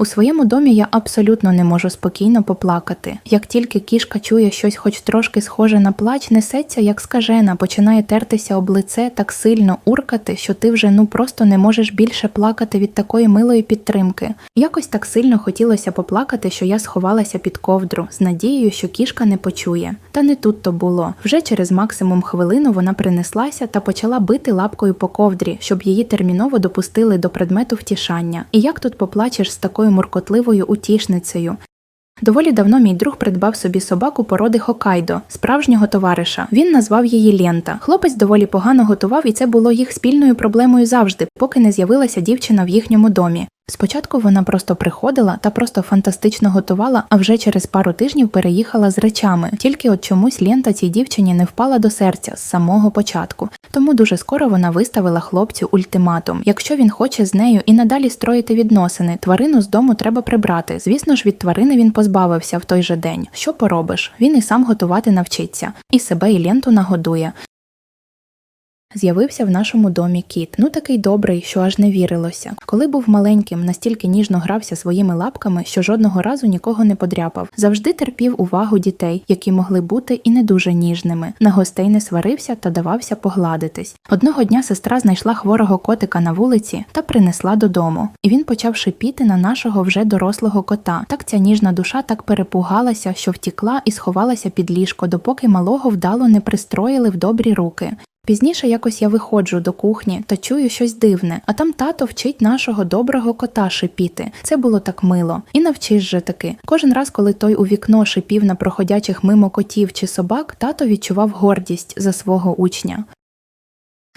У своєму домі я абсолютно не можу спокійно поплакати. Як тільки кішка чує щось, хоч трошки схоже на плач, несеться як скажена, починає тертися об лице, так сильно уркати, що ти вже ну просто не можеш більше плакати від такої милої підтримки. Якось так сильно хотілося поплакати, що я сховалася під ковдру з надією, що кішка не почує. Та не тут то було. Вже через максимум хвилину вона принеслася та почала бити лапкою по ковдрі, щоб її терміново допустили до предмету втішання. І як тут поплачеш з такою муркотливою утішницею? Доволі давно мій друг придбав собі собаку породи Хокайдо, справжнього товариша. Він назвав її Лента. Хлопець доволі погано готував, і це було їх спільною проблемою завжди, поки не з'явилася дівчина в їхньому домі. Спочатку вона просто приходила та просто фантастично готувала, а вже через пару тижнів переїхала з речами. Тільки от чомусь лента цій дівчині не впала до серця з самого початку. Тому дуже скоро вона виставила хлопцю ультиматум. Якщо він хоче з нею і надалі строїти відносини, тварину з дому треба прибрати. Звісно ж, від тварини він позбавився в той же день. Що поробиш? Він і сам готувати навчиться, і себе, і ленту нагодує. З'явився в нашому домі кіт. Ну такий добрий, що аж не вірилося. Коли був маленьким, настільки ніжно грався своїми лапками, що жодного разу нікого не подряпав. Завжди терпів увагу дітей, які могли бути і не дуже ніжними. На гостей не сварився та давався погладитись. Одного дня сестра знайшла хворого котика на вулиці та принесла додому. І він почав шипіти на нашого вже дорослого кота. Так ця ніжна душа так перепугалася, що втікла і сховалася під ліжко, допоки малого вдало не пристроїли в добрі руки. Пізніше якось я виходжу до кухні та чую щось дивне, а там тато вчить нашого доброго кота шипіти. Це було так мило. І навчиш же таки. Кожен раз, коли той у вікно шипів на проходячих мимо котів чи собак, тато відчував гордість за свого учня.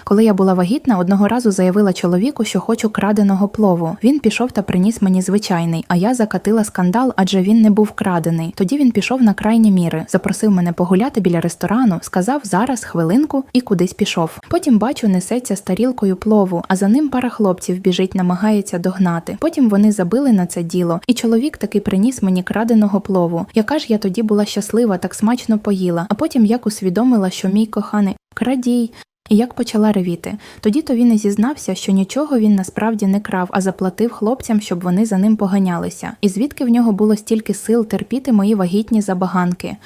Коли я була вагітна, одного разу заявила чоловіку, що хочу краденого плову. Він пішов та приніс мені звичайний, а я закатила скандал, адже він не був крадений. Тоді він пішов на крайні міри, запросив мене погуляти біля ресторану, сказав зараз хвилинку і кудись пішов. Потім бачу, несеться з тарілкою плову, а за ним пара хлопців біжить, намагається догнати. Потім вони забили на це діло, і чоловік таки приніс мені краденого плову. Яка ж я тоді була щаслива, так смачно поїла. А потім як усвідомила, що мій коханий крадій. І як почала ревіти. Тоді то він і зізнався, що нічого він насправді не крав, а заплатив хлопцям, щоб вони за ним поганялися. І звідки в нього було стільки сил терпіти мої вагітні забаганки.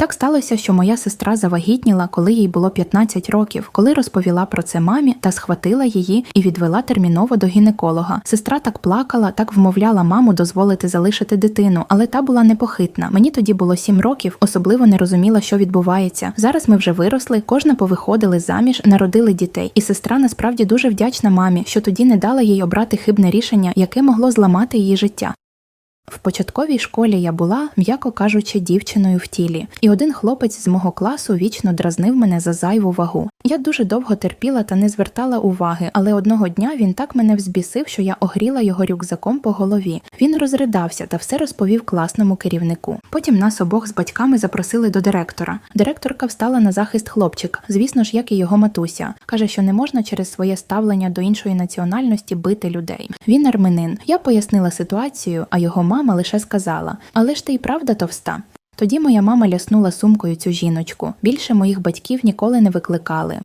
Так сталося, що моя сестра завагітніла, коли їй було 15 років, коли розповіла про це мамі та схватила її і відвела терміново до гінеколога. Сестра так плакала, так вмовляла маму дозволити залишити дитину, але та була непохитна. Мені тоді було 7 років, особливо не розуміла, що відбувається. Зараз ми вже виросли, кожна повиходили заміж, народили дітей, і сестра насправді дуже вдячна мамі, що тоді не дала їй обрати хибне рішення, яке могло зламати її життя. В початковій школі я була, м'яко кажучи, дівчиною в тілі, і один хлопець з мого класу вічно дразнив мене за зайву вагу. Я дуже довго терпіла та не звертала уваги, але одного дня він так мене взбісив, що я огріла його рюкзаком по голові. Він розридався та все розповів класному керівнику. Потім нас обох з батьками запросили до директора. Директорка встала на захист хлопчика, звісно ж, як і його матуся. каже, що не можна через своє ставлення до іншої національності бити людей. Він армянин. Я пояснила ситуацію, а його мама лише сказала: Але ж ти й правда товста. Тоді моя мама ляснула сумкою цю жіночку. Більше моїх батьків ніколи не викликали.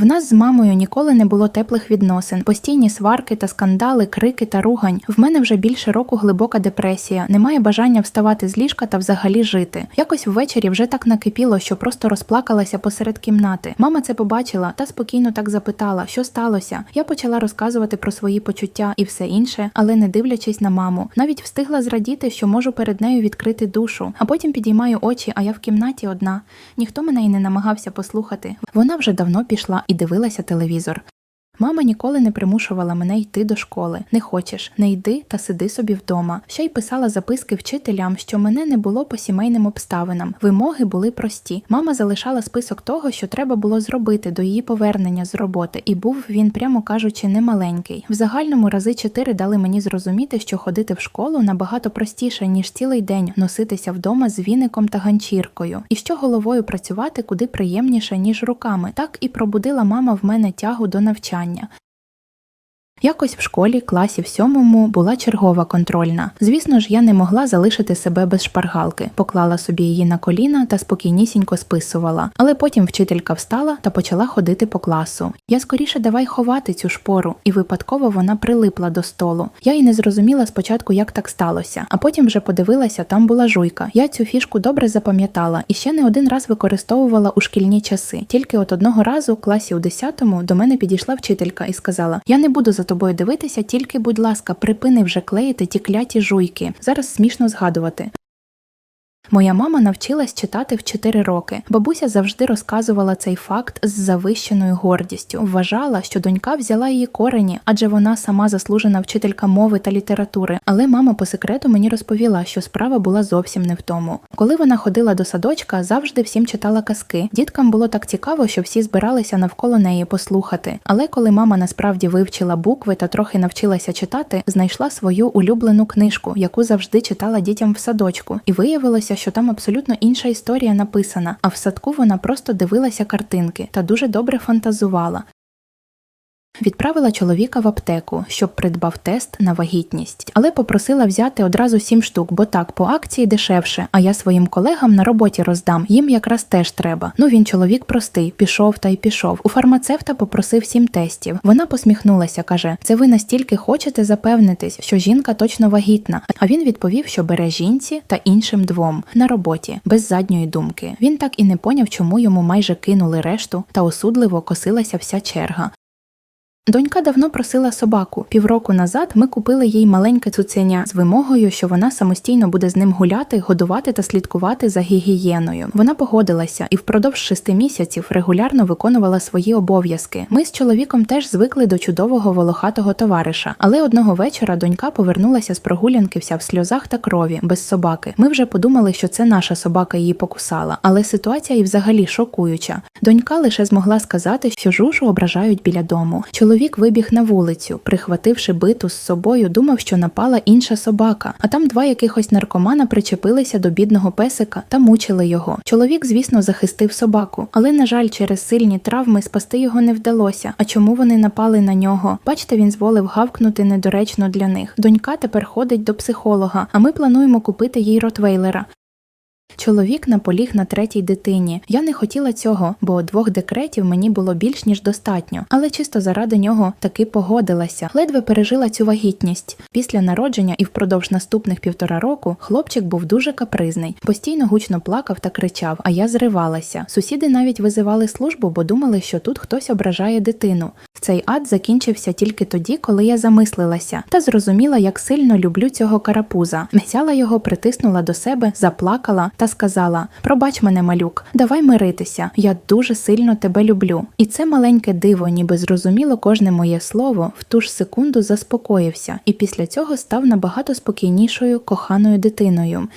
В нас з мамою ніколи не було теплих відносин, постійні сварки та скандали, крики та ругань. В мене вже більше року глибока депресія, немає бажання вставати з ліжка та взагалі жити. Якось ввечері вже так накипіло, що просто розплакалася посеред кімнати. Мама це побачила та спокійно так запитала, що сталося. Я почала розказувати про свої почуття і все інше, але не дивлячись на маму, навіть встигла зрадіти, що можу перед нею відкрити душу. А потім підіймаю очі, а я в кімнаті одна. Ніхто мене і не намагався послухати. Вона вже давно пішла і дивилася телевізор. Мама ніколи не примушувала мене йти до школи. Не хочеш, не йди та сиди собі вдома. Ще й писала записки вчителям, що мене не було по сімейним обставинам. Вимоги були прості. Мама залишала список того, що треба було зробити до її повернення з роботи, і був він, прямо кажучи, немаленький. В загальному рази чотири дали мені зрозуміти, що ходити в школу набагато простіше, ніж цілий день носитися вдома з віником та ганчіркою, і що головою працювати куди приємніше, ніж руками. Так і пробудила мама в мене тягу до навчання. 잠깐만요. Якось в школі, класі в сьомому, була чергова контрольна. Звісно ж, я не могла залишити себе без шпаргалки, поклала собі її на коліна та спокійнісінько списувала. Але потім вчителька встала та почала ходити по класу. Я скоріше давай ховати цю шпору, і випадково вона прилипла до столу. Я й не зрозуміла спочатку, як так сталося, а потім вже подивилася, там була жуйка. Я цю фішку добре запам'ятала і ще не один раз використовувала у шкільні часи. Тільки от одного разу, класі у 10-му, до мене підійшла вчителька і сказала: Я не буду за тобою дивитися, тільки, будь ласка, припини вже клеїти ті кляті жуйки. Зараз смішно згадувати. Моя мама навчилась читати в 4 роки. Бабуся завжди розказувала цей факт з завищеною гордістю. Вважала, що донька взяла її корені, адже вона сама заслужена вчителька мови та літератури. Але мама по секрету мені розповіла, що справа була зовсім не в тому. Коли вона ходила до садочка, завжди всім читала казки. Діткам було так цікаво, що всі збиралися навколо неї послухати. Але коли мама насправді вивчила букви та трохи навчилася читати, знайшла свою улюблену книжку, яку завжди читала дітям в садочку, і виявилося, що там абсолютно інша історія написана, а в садку вона просто дивилася картинки та дуже добре фантазувала. Відправила чоловіка в аптеку, щоб придбав тест на вагітність, але попросила взяти одразу сім штук, бо так по акції дешевше. А я своїм колегам на роботі роздам. Їм якраз теж треба. Ну він чоловік простий, пішов та й пішов. У фармацевта попросив сім тестів. Вона посміхнулася, каже: Це ви настільки хочете запевнитись, що жінка точно вагітна. А він відповів, що бере жінці та іншим двом на роботі, без задньої думки. Він так і не поняв, чому йому майже кинули решту, та осудливо косилася вся черга. Донька давно просила собаку. Півроку назад ми купили їй маленьке цуценя з вимогою, що вона самостійно буде з ним гуляти, годувати та слідкувати за гігієною. Вона погодилася і впродовж шести місяців регулярно виконувала свої обов'язки. Ми з чоловіком теж звикли до чудового волохатого товариша. Але одного вечора донька повернулася з прогулянки вся в сльозах та крові, без собаки. Ми вже подумали, що це наша собака її покусала, але ситуація і взагалі шокуюча. Донька лише змогла сказати, що жужу ображають біля дому. Чоловік вибіг на вулицю, прихвативши биту з собою, думав, що напала інша собака. А там два якихось наркомана причепилися до бідного песика та мучили його. Чоловік, звісно, захистив собаку, але, на жаль, через сильні травми спасти його не вдалося. А чому вони напали на нього? Бачите, він зволив гавкнути недоречно для них. Донька тепер ходить до психолога, а ми плануємо купити їй ротвейлера. Чоловік наполіг на третій дитині. Я не хотіла цього, бо двох декретів мені було більш ніж достатньо, але чисто заради нього таки погодилася. Ледве пережила цю вагітність. Після народження і впродовж наступних півтора року хлопчик був дуже капризний, постійно гучно плакав та кричав, а я зривалася. Сусіди навіть визивали службу, бо думали, що тут хтось ображає дитину. Цей ад закінчився тільки тоді, коли я замислилася та зрозуміла, як сильно люблю цього карапуза. Взяла його, притиснула до себе, заплакала та сказала: Пробач мене, малюк, давай миритися. Я дуже сильно тебе люблю. І це маленьке диво, ніби зрозуміло кожне моє слово, в ту ж секунду заспокоївся, і після цього став набагато спокійнішою коханою дитиною.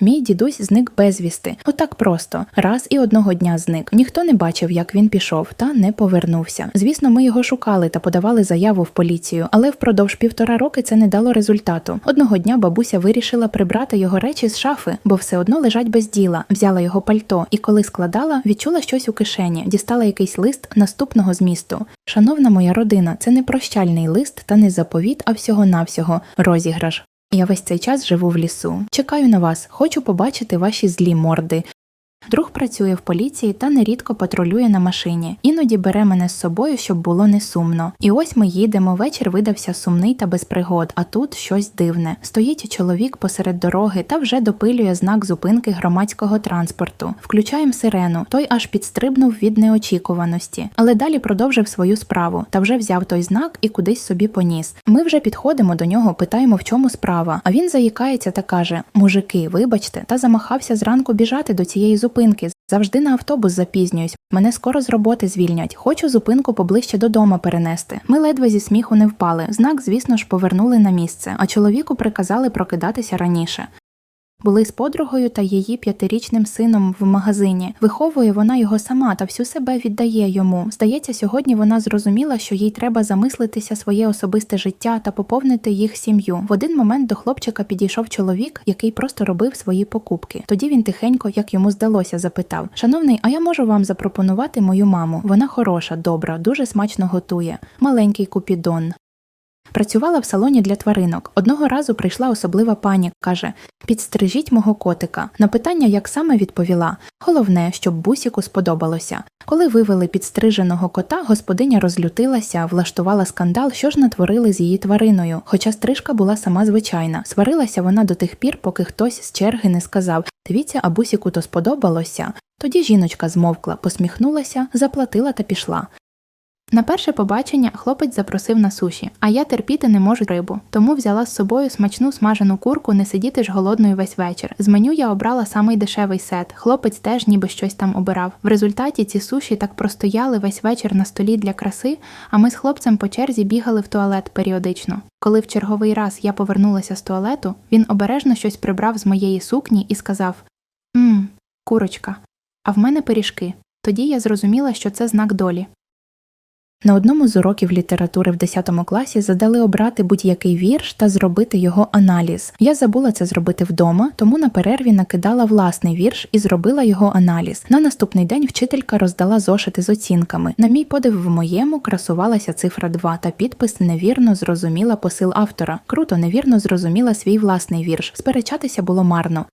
Мій дідусь зник безвісти, отак просто, раз і одного дня зник. Ніхто не бачив, як він пішов, та не повернувся. Звісно, ми його шукали та подавали заяву в поліцію, але впродовж півтора роки це не дало результату. Одного дня бабуся вирішила прибрати його речі з шафи, бо все одно лежать без діла. Взяла його пальто, і коли складала, відчула щось у кишені, дістала якийсь лист наступного змісту. Шановна моя родина, це не прощальний лист та не заповіт, а всього-навсього розіграш. Я весь цей час живу в лісу. Чекаю на вас, хочу побачити ваші злі морди. Друг працює в поліції та нерідко патрулює на машині. Іноді бере мене з собою, щоб було не сумно. І ось ми їдемо. Вечір видався сумний та без пригод, а тут щось дивне. Стоїть чоловік посеред дороги та вже допилює знак зупинки громадського транспорту. Включаємо сирену. Той аж підстрибнув від неочікуваності, але далі продовжив свою справу та вже взяв той знак і кудись собі поніс. Ми вже підходимо до нього, питаємо, в чому справа. А він заїкається та каже: Мужики, вибачте, та замахався зранку біжати до цієї зупинки. Завжди на автобус запізнююсь. Мене скоро з роботи звільнять. Хочу зупинку поближче додому перенести. Ми ледве зі сміху не впали. Знак, звісно ж, повернули на місце, а чоловіку приказали прокидатися раніше. Були з подругою та її п'ятирічним сином в магазині. Виховує вона його сама та всю себе віддає йому. Здається, сьогодні вона зрозуміла, що їй треба замислитися своє особисте життя та поповнити їх сім'ю. В один момент до хлопчика підійшов чоловік, який просто робив свої покупки. Тоді він тихенько, як йому здалося, запитав: Шановний, а я можу вам запропонувати мою маму? Вона хороша, добра, дуже смачно готує. Маленький купідон. Працювала в салоні для тваринок. Одного разу прийшла особлива пані, каже: Підстрижіть мого котика. На питання, як саме відповіла: головне, щоб бусіку сподобалося. Коли вивели підстриженого кота, господиня розлютилася, влаштувала скандал, що ж натворили з її твариною. Хоча стрижка була сама звичайна. Сварилася вона до тих пір, поки хтось з черги не сказав: Дивіться, а бусіку то сподобалося. Тоді жіночка змовкла, посміхнулася, заплатила та пішла. На перше побачення хлопець запросив на суші, а я терпіти не можу рибу, тому взяла з собою смачну смажену курку, не сидіти ж голодною весь вечір. З меню я обрала самий дешевий сет. Хлопець теж ніби щось там обирав. В результаті ці суші так простояли весь вечір на столі для краси, а ми з хлопцем по черзі бігали в туалет періодично. Коли в черговий раз я повернулася з туалету, він обережно щось прибрав з моєї сукні і сказав: Мм, курочка, а в мене пиріжки. Тоді я зрозуміла, що це знак долі. На одному з уроків літератури в 10 класі задали обрати будь-який вірш та зробити його аналіз. Я забула це зробити вдома, тому на перерві накидала власний вірш і зробила його аналіз. На наступний день вчителька роздала зошити з оцінками. На мій подив в моєму красувалася цифра 2 та підпис невірно зрозуміла посил автора. Круто, невірно зрозуміла свій власний вірш. Сперечатися було марно.